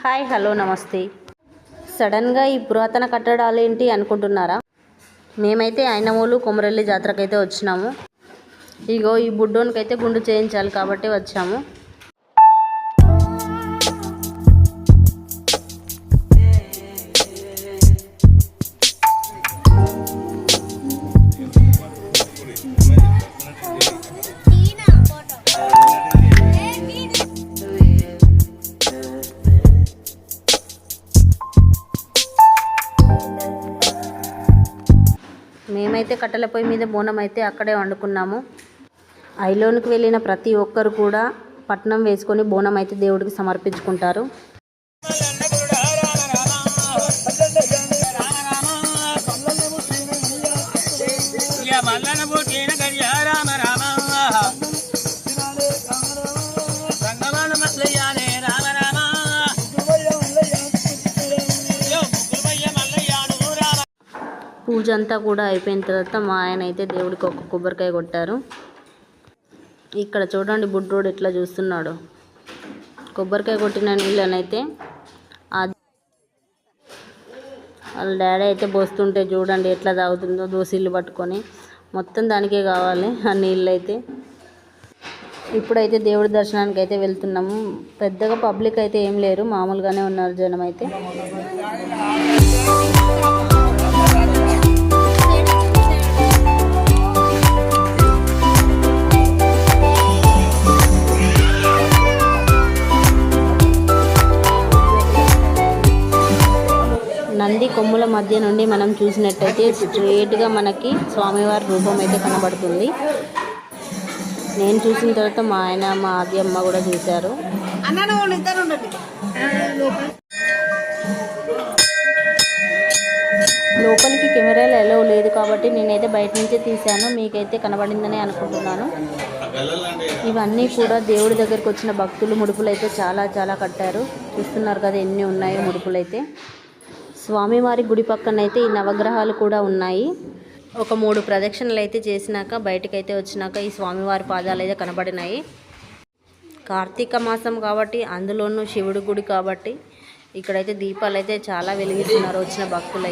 Hi hello నమస్తే. సడన్గా ఈ పురాతన కట్టడాలు ఏంటి అనుకుంటున్నారా? మేమైతే ఆయనమూలు కొమరల్లి జాతరకైతే వచ్చినాము. ఇగో ఈ బుడ్డోనికైతే గుండు చేయించాలి కాబట్టి వచ్చాము. మేమైతే కట్టెల పొయ్యి మీద బోనం అయితే అక్కడే వండుకున్నాము. ఐలోనికి వెళ్ళిన ప్రతి ఒక్కరు కూడా పట్నం వేసుకొని బోనం అయితే దేవుడికి సమర్పించుకుంటారు. పూజ అంతా కూడా అయిపోయిన తర్వాత మా ఆయన అయితే దేవుడికి ఒక కొబ్బరికాయ కొట్టారు. ఇక్కడ చూడండి బుడ్డోడు ఎట్లా చూస్తున్నాడు. కొబ్బరికాయ కొట్టిన నీళ్ళనైతే వాళ్ళ డాడీ అయితే పోస్తుంటే చూడండి ఎట్లా తాగుతుందో దోశీళ్ళు పట్టుకొని. మొత్తం దానికే కావాలి ఆ నీళ్ళు అయితే ఇప్పుడైతే దేవుడి దర్శనానికి అయితే వెళ్తున్నాము. పెద్దగా పబ్లిక్ అయితే ఏం లేరు. మామూలుగానే ఉన్నారు జనం అయితే. నంది కొమ్ముల మధ్య నుండి మనం చూసినట్టయితే స్ట్రేట్గా మనకి స్వామివారి రూపం అయితే కనబడుతుంది. నేను చూసిన తర్వాత మా ఆయన మా ఆది అమ్మ కూడా చూశారు. లోపలికి కెమెరాలు ఎలా లేదు కాబట్టి నేనైతే బయట నుంచే తీశాను. మీకైతే కనబడిందని అనుకుంటున్నాను. ఇవన్నీ కూడా దేవుడి దగ్గరికి వచ్చిన భక్తులు ముడుపులు అయితే చాలా చాలా కట్టారు. చూస్తున్నారు కదా ఎన్ని ఉన్నాయో ముడుపులు అయితే స్వామివారి గుడి పక్కన అయితే ఈ నవగ్రహాలు కూడా ఉన్నాయి. ఒక మూడు ప్రదక్షిణలు అయితే చేసినాక బయటకైతే వచ్చినాక ఈ స్వామివారి పాదాలు అయితే కనబడినాయి. కార్తీక మాసం కాబట్టి అందులోనూ శివుడి గుడి కాబట్టి ఇక్కడైతే దీపాలు అయితే చాలా వెలిగిస్తున్నారు వచ్చిన భక్తులు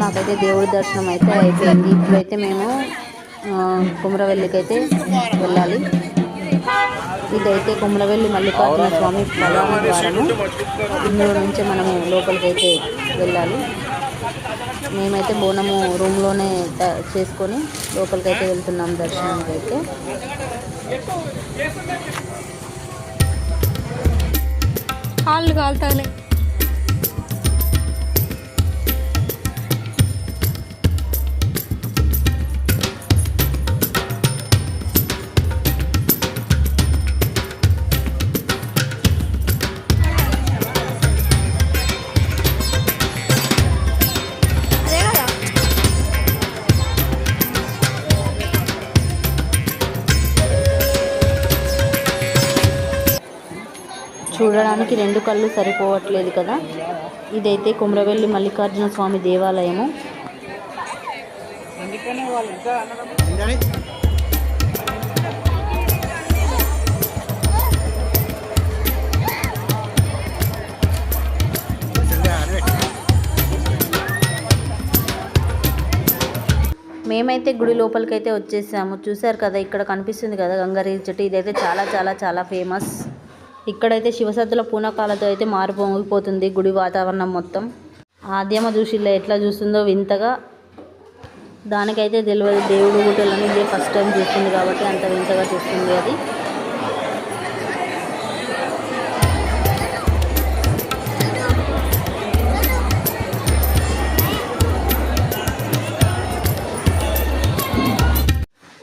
మాకైతే దేవుడి దర్శనం అయితే అయిపోయింది. ఇప్పుడైతే మేము ఆ, కుమరవెల్లికి అయితే వెళ్ళాలి. ఇదైతే కుమరవెల్లి మల్లికార్జున స్వామి ప్రధాన ద్వారము. ఇందులో నుంచి మనము లోపలికి అయితే వెళ్ళాలి. మేమైతే బోనము రూమ్లోనే చేసుకొని లోపలికి అయితే వెళ్తున్నాం దర్శనానికి అయితే కాళ్ళు కాలుతాలే చూడడానికి రెండు కళ్ళు సరిపోవట్లేదు కదా. ఇదైతే కుమ్రవెల్లి మల్లికార్జున స్వామి దేవాలయము. మేమైతే గుడి లోపలికైతే వచ్చేసాము. చూశారు కదా ఇక్కడ కనిపిస్తుంది కదా గంగారేగి చెట్టు. ఇదైతే చాలా చాలా చాలా ఫేమస్ ఇక్కడైతే శివసత్తుల పూనకాలతో అయితే మారిపోగిపోతుంది గుడి వాతావరణం మొత్తం. ఆద్యమ చూసిల్లా ఎట్లా చూస్తుందో వింతగా దానికైతే తెలియదు దేవుడు గుట్టలని ఇదే ఫస్ట్ టైం చూస్తుంది కాబట్టి అంత వింతగా చూస్తుంది అది.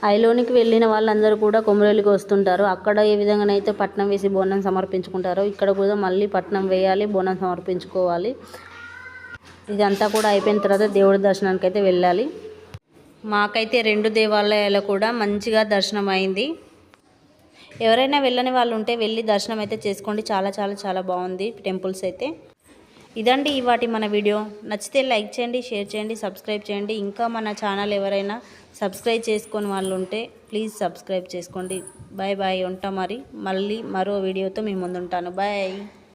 ఐలోనికి వెళ్ళిన వాళ్ళందరూ కూడా కొమరేలికి వస్తుంటారు. అక్కడ ఏ విధంగానైతే పట్నం వేసి బోనం సమర్పించుకుంటారో ఇక్కడ కూడా మళ్ళీ పట్నం వేయాలి బోనం సమర్పించుకోవాలి. ఇదంతా కూడా అయిపోయిన తర్వాత దేవుడి దర్శనానికి అయితే వెళ్ళాలి. మాకైతే రెండు దేవాలయాలు కూడా మంచిగా దర్శనం అయింది ఎవరైనా వెళ్ళని వాళ్ళు ఉంటే వెళ్ళి దర్శనం అయితే చేసుకోండి. చాలా చాలా చాలా బాగుంది టెంపుల్స్ అయితే. ఇదండి ఇవాటి మన వీడియో. నచ్చితే లైక్ చేయండి షేర్ చేయండి సబ్స్క్రైబ్ చేయండి. ఇంకా మన ఛానల్ ఎవరైనా సబ్స్క్రైబ్ చేసుకొని వాళ్ళు ఉంటే ప్లీజ్ సబ్స్క్రైబ్ చేసుకోండి. బాయ్ బాయ్ ఉంటా మరి. మళ్ళీ మరో వీడియోతో మీ ముందు ఉంటాను బాయ్.